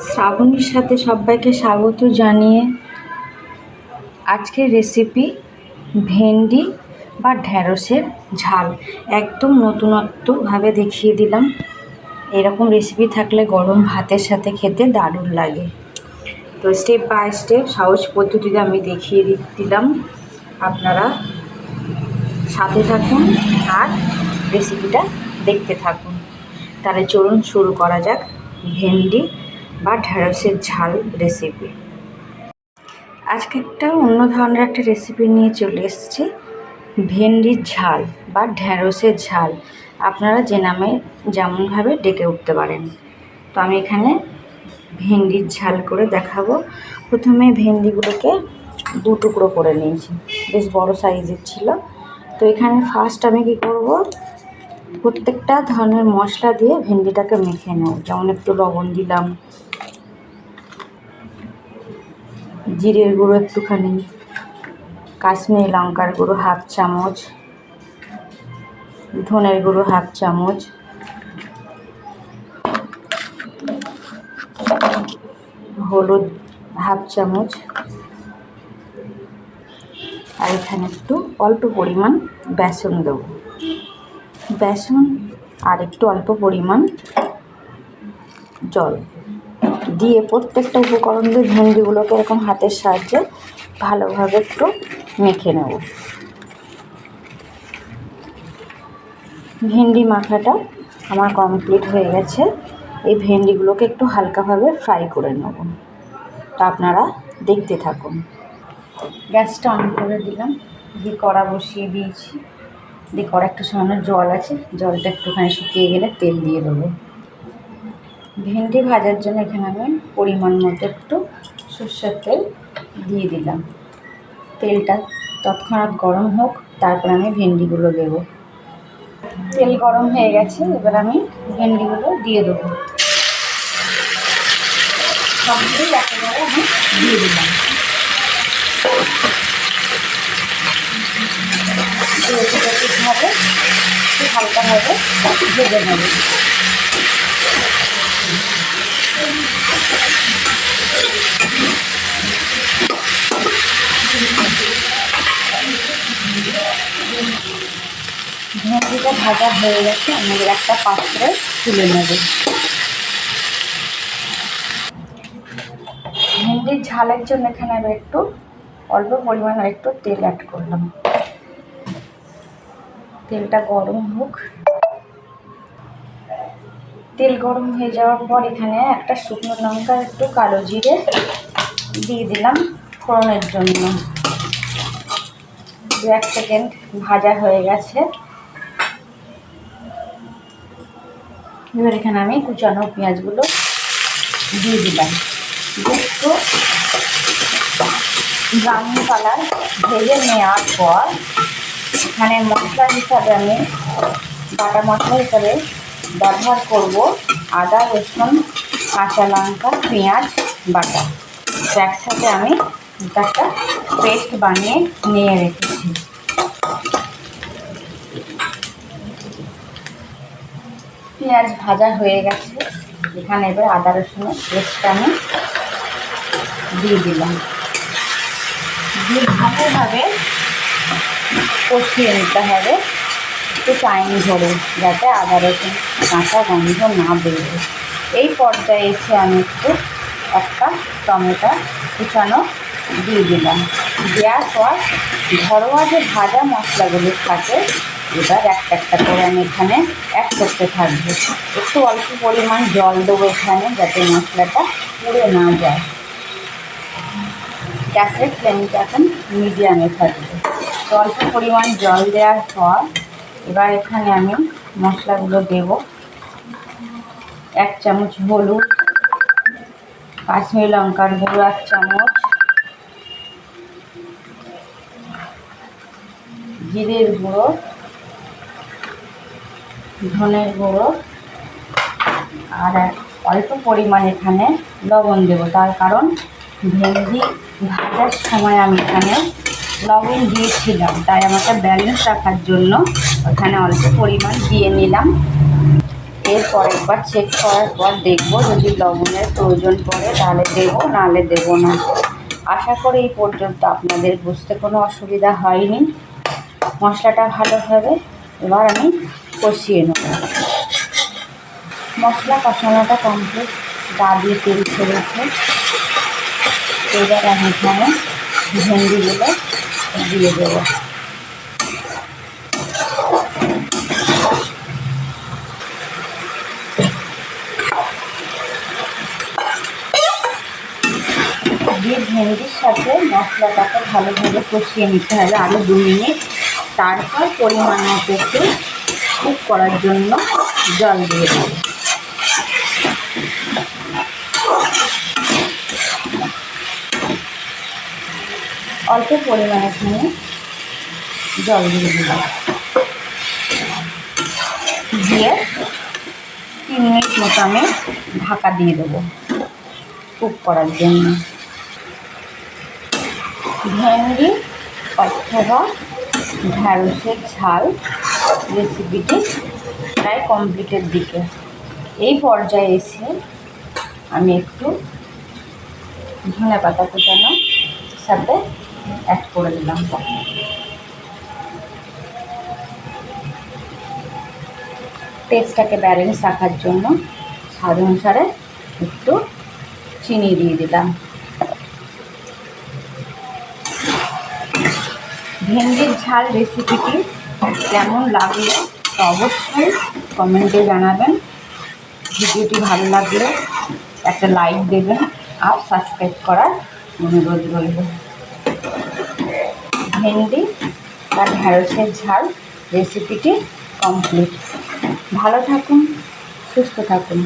শ্রাবণীর সাথে সবাইকে স্বাগত জানিয়ে আজকের রেসিপি ভেন্ডি বা ঢ্যাঁড়সের ঝাল। একদম নতুনত্বভাবে দেখিয়ে দিলাম। এরকম রেসিপি থাকলে গরম ভাতের সাথে খেতে দারুণ লাগে। তো স্টেপ বাই স্টেপ সহজ পদ্ধতিতে আমি দেখিয়ে দিলাম। আপনারা সাথে থাকুন আর রেসিপিটা দেখতে থাকুন। তাহলে চলুন শুরু করা যাক। ভেন্ডি বা ঢ্যাঁড়সের ঝাল রেসিপি আজকে একটা অন্য ধরনের একটা রেসিপি নিয়ে চলে এসেছি। ভেন্ডির ঝাল বা ঢ্যাঁড়সের ঝাল। আপনারা যে নামে যেমনভাবে ডেকে উঠতে পারেন। তো আমি এখানে ভেন্ডির ঝাল করে দেখাবো। প্রথমে ভেন্ডিগুলোকে দু টুকরো করে নিয়েছি। বেশ বড় সাইজের ছিল। তো এখানে ফার্স্ট আমি কি করব? প্রত্যেকটা ধরনের মশলা দিয়ে ভেন্ডিটাকে মেখে নেব। যেমন একটু লবণ দিলাম জিরের গুঁড়ো একটুখানি, কাশ্মীরি লঙ্কার গুঁড়ো হাফ চামচ, ধনের গুঁড়ো হাফ চামচ, হলুদ হাফ চামচ, আর এখানে একটু অল্প পরিমাণ বেসন দেবো। বেসন আর একটু অল্প পরিমাণ জল। দিয়ে প্রত্যেকটা উপকরণ দিয়ে ভেন্ডিগুলোকে এরকম হাতের সাহায্যে ভালোভাবে একটু মেখে নেব। ভেন্ডি মাখাটা আমার কমপ্লিট হয়ে গেছে। এই ভেন্ডিগুলোকে একটু হালকাভাবে ফ্রাই করে নেব। তা আপনারা দেখতে থাকুন। গ্যাসটা অন করে দিলাম। দিয়ে কড়া বসিয়ে দিয়েছি। দিয়ে কড়া একটু সামান্য জল আছে। জলটা একটুখানি শুকিয়ে গেলে তেল দিয়ে দেবো। ভেন্ডি ভাজার জন্য এখানে আমি পরিমাণ মতো একটু সর্ষের তেল দিয়ে দিলাম। তেলটা তৎক্ষণাৎ গরম হোক, তারপর আমি ভেন্ডিগুলো দেবো। তেল গরম হয়ে গেছে, এবার আমি ভেন্ডিগুলো দিয়ে দেবো। সবগুলোই একেবারে আমি দিয়ে দিলাম। হালকাভাবে ভেজে নেবে। ভেন্ডিটা ভাজা হয়ে গেছে, আমাদের একটা পাত্রে তুলে নেবে। ভেন্ডির ঝালের জন্য এখানে আমি একটু অল্প পরিমাণ একটু তেল অ্যাড করলাম। তেলটা গরম হোক। তেল গরম হয়ে যাওয়ার পর এখানে একটা শুকনো লঙ্কা, একটু কালো জিরে দিয়ে দিলাম ফোড়নের জন্য। দু এক সেকেন্ড ভাজা হয়ে গেছে। এবার এখানে আমি কুচানো পেঁয়াজগুলো দিয়ে দিলাম। একটু ব্রাউন কালার ভেজে নেওয়ার পর এখানে মশলা হিসাবে আমি বাটা মশলা হিসাবে ব্যবহার করব আদা, রসুন, কাঁচা লঙ্কা, পেঁয়াজ, বাটা। একসাথে আমি একটা পেস্ট বানিয়ে নিয়ে রেখেছি। পেঁয়াজ ভাজা হয়ে গেছে। এখানে এবার আদা রসুনের পেস্টটা আমি দিয়ে দিলাম। দিয়ে ভালোভাবে কষিয়ে নিতে হবে। একটু টাইম ধরে, যাতে আদা রসুন কাঁচা গন্ধ না বেরোয়। এই পর্যায়ে এসে আমি একটু একটা টমেটো কুচানো দিয়ে দিলাম। দেওয়ার পর ঘরোয়া যে ভাজা মশলাগুলো থাকে, এবার একটা একটা করে আমি এখানে অ্যাড করতে থাকব। একটু অল্প পরিমাণ জল দেবো এখানে যাতে মশলাটা পুড়ে না যায়। গ্যাসের ফ্লেমটা এখন মিডিয়ামে থাকবে। তো অল্প পরিমাণ জল দেওয়ার পর এবার এখানে আমি মশলাগুলো দেব। এক চামচ হলুদ, কাশ্মীর লঙ্কার গুঁড়ো এক চামচ জিরের গুঁড়ো, ধনের গুঁড়ো, আর অল্প পরিমাণ এখানে লবণ দেবো। তার কারণ ভেন্ডি ভাজার সময় আমি এখানে লবণ দিয়েছিলাম, তাই আমাকে ব্যালেন্স রাখার জন্য ওখানে অল্প পরিমাণ দিয়ে নিলাম। এরপর একবার চেক করার পর দেখব যদি লবণের প্রয়োজন পড়ে তাহলে দেবো, নাহলে দেবো না। আশা করি এই পর্যন্ত আপনাদের বুঝতে কোনো অসুবিধা হয়নি। মশলাটা ভালোভাবে এবার আমি কষিয়ে নেব। মশলা কষানোটা কমপ্লিট গা দিয়ে তেল ছেড়েছে এবার আমি এখানে ভেন্ডিগুলো দিয়ে দেবো। দিয়ে ভেন্ডির সাথে মশলাটাকে ভালোভাবে কষিয়ে নিতে হবে। আরও দু মিনিট তারপর পরিমাণ মতো একটু কুক করার জন্য জল দিয়ে দেবো। অল্প পরিমাণে এখানে জল দিয়ে দিলাম দিয়ে তিন মিনিট মতো আমি ঢাকা দিয়ে দেবো কুক করার জন্য। ভেন্ডি, অথবা ঢ্যাঁড়সের ঝাল রেসিপিটি প্রায় কমপ্লিটের দিকে। এই পর্যায়ে এসে আমি একটু ধনে পাতা কুচানো সাথে অ্যাড করে দিলাম টেস্টটাকে ব্যালেন্স রাখার জন্য স্বাদ অনুসারে একটু চিনি দিয়ে দিলাম। ভেন্ডির ঝাল রেসিপিটি কেমন লাগল তা অবশ্যই কমেন্টে জানাবেন। ভিডিওটি ভালো লাগলে একটা লাইক দেবেন আর সাবস্ক্রাইব করার অনুরোধ রইল। ভেন্ডি বা ঢ্যাঁড়সের ঝাল রেসিপিটি কমপ্লিট ভালো থাকুন, সুস্থ থাকুন।